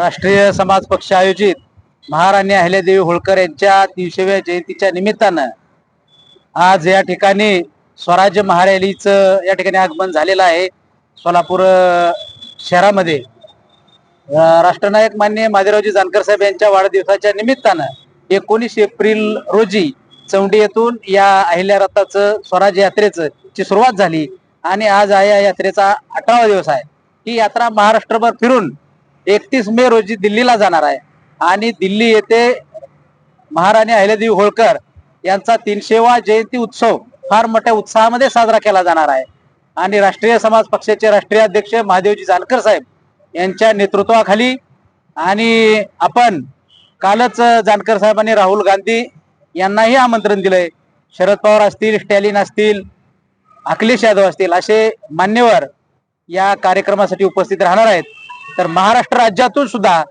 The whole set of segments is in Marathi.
राष्ट्रीय समाज पक्ष आयोजित महाराणी अहिल्यादेवी होळकर यांच्या तीनशेव्या जयंतीच्या निमित्तानं आज या ठिकाणी स्वराज्य महारॅलीचं या ठिकाणी आगमन झालेलं आहे. सोलापूर शहरामध्ये. राष्ट्रनायक मान्य माधेरावजी जानकर साहेब यांच्या वाढदिवसाच्या निमित्तानं एकोणीस एप्रिल रोजी चौंडी येथून या अहिल्या रथाचं स्वराज्य यात्रेचं ची सुरुवात झाली आणि आज या यात्रेचा अठरावा दिवस आहे. ही यात्रा महाराष्ट्रभर फिरून एकतीस मे रोजी दिल्लीला जाणार आहे. आणि दिल्ली येथे महाराणी अहिल्यादेवी होळकर यांचा तीनशेवा जयंती उत्सव फार मोठ्या उत्साहामध्ये साजरा केला जाणार आहे. आणि राष्ट्रीय समाज पक्षाचे राष्ट्रीय अध्यक्ष महादेवजी जानकर साहेब यांच्या नेतृत्वाखाली आणि आपण कालच जानकर साहेबांनी राहुल गांधी यांनाही आमंत्रण दिलंय. शरद पवार असतील स्टॅलिन असतील अखिलेश यादव असतील असे मान्यवर या कार्यक्रमासाठी उपस्थित राहणार आहेत. तर महाराष्ट्र राज्यातून सुद्धा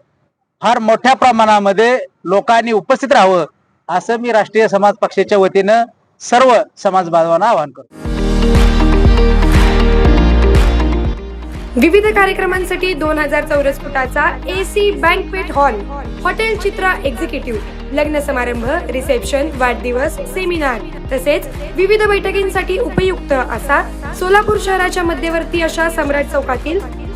फार मोठ्या प्रमाणामध्ये लोकांनी उपस्थित राहावं असं मी राष्ट्रीय समाज पक्षाच्या वतीनं सर्व समाज बांधवांना आवाहन करतो. विविध कार्यक्रमांसाठी दोन हजार चौरस फुटाचा AC banquet hall hotel Chitra executive लग्न समारंभ रिसेप्शन वाढदिवस सेमिनार तसेच विविध बैठकींसाठी उपयुक्त असा सोलापूर शहराच्या मध्यवर्ती अशा सम्राट चौकातील